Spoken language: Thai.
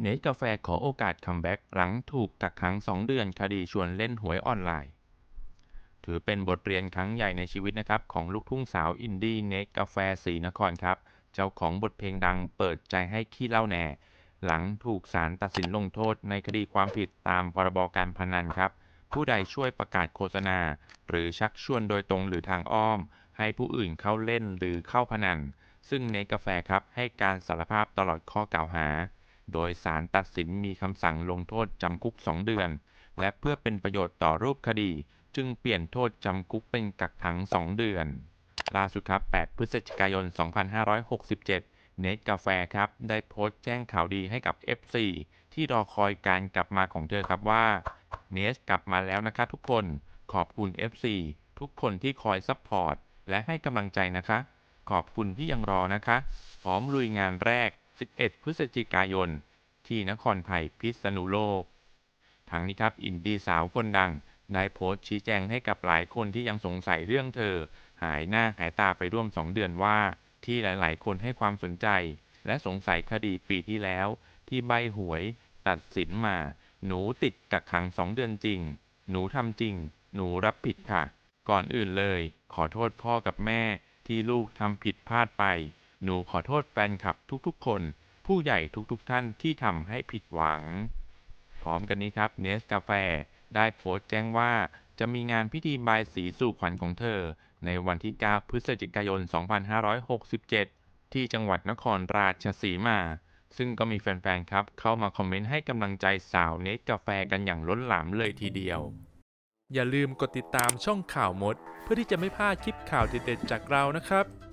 เนสกาแฟขอโอกาสคัมแบ็กหลังถูกกักขัง 2 เดือนคดีชวนเล่นหวยออนไลน์ ถือเป็นบทเรียนครั้งใหญ่ในชีวิตนะครับ ของลูกทุ่งสาวอินดี้เนสกาแฟศรีนครครับ เจ้าของบทเพลงดังเปิดใจให้ขี้เล่าแหน่ หลังถูกศาลตัดสินลงโทษในคดีความผิดตามพรบการพนันครับ ผู้ใดช่วยประกาศโฆษณา หรือชักชวนโดยตรงหรือทางอ้อม ให้ผู้อื่นเข้าเล่นหรือเข้าพนัน ซึ่งเนสกาแฟครับให้การสารภาพตลอดข้อกล่าวหา โดยศาลตัดสินมีคำสั่งลงโทษจำคุก 2 เดือน และเพื่อเป็นประโยชน์ต่อรูปคดี จึงเปลี่ยนโทษจำคุกเป็นกักขัง 2 เดือน ล่าสุดครับ 8 พฤศจิกายน 2567 เนสกาแฟครับ ได้โพสต์แจ้งข่าวดีให้กับ FC ที่รอคอยการกลับมาของเธอครับว่า เนสกลับมาแล้วนะคะทุกคน ขอบคุณ FC ทุกคนที่คอยซัพพอร์ตและให้กำลังใจนะคะ ขอบคุณที่ยังรอนะคะ พร้อมลุยงานแรก 11 พฤศจิกายน ที่นครไผ่พิษณุโลกทั้งนี้ครับอินดี้สาวคนดังได้โพสต์ชี้แจงให้กับหลายคนที่ยังสงสัยเรื่องเธอ หายหน้าหายตาไปร่วม 2 เดือนว่า ที่หลาย ๆ คนให้ความสนใจ และสงสัยคดีปีที่แล้ว ที่ใบหวย ตัดสินมา หนูติดกักขัง2เดือนจริง หนูทำจริง หนูรับผิดค่ะ ก่อนอื่นเลย ขอโทษพ่อกับแม่ที่ลูกทำผิดพลาดไป หนูขอโทษแฟนคลับทุกๆ คน ผู้ใหญ่ทุกๆ ท่านที่ทำให้ผิดหวัง พร้อมกันนี้ครับเนสกาแฟได้โพสต์แจ้งว่าจะมีงานพิธีบายสีสู่ขวัญของเธอ ในวันที่ 9 พฤศจิกายน 2567 ที่จังหวัดนครราชสีมา ซึ่งก็มีแฟนๆ ครับ เข้ามาคอมเมนต์ให้กำลังใจสาวเนสกาแฟกันอย่างล้นหลามเลยทีเดียว อย่าลืมกดติดตามช่องข่าวมด เพื่อที่จะไม่พลาดคลิปข่าวเด็ดๆจากเรานะครับ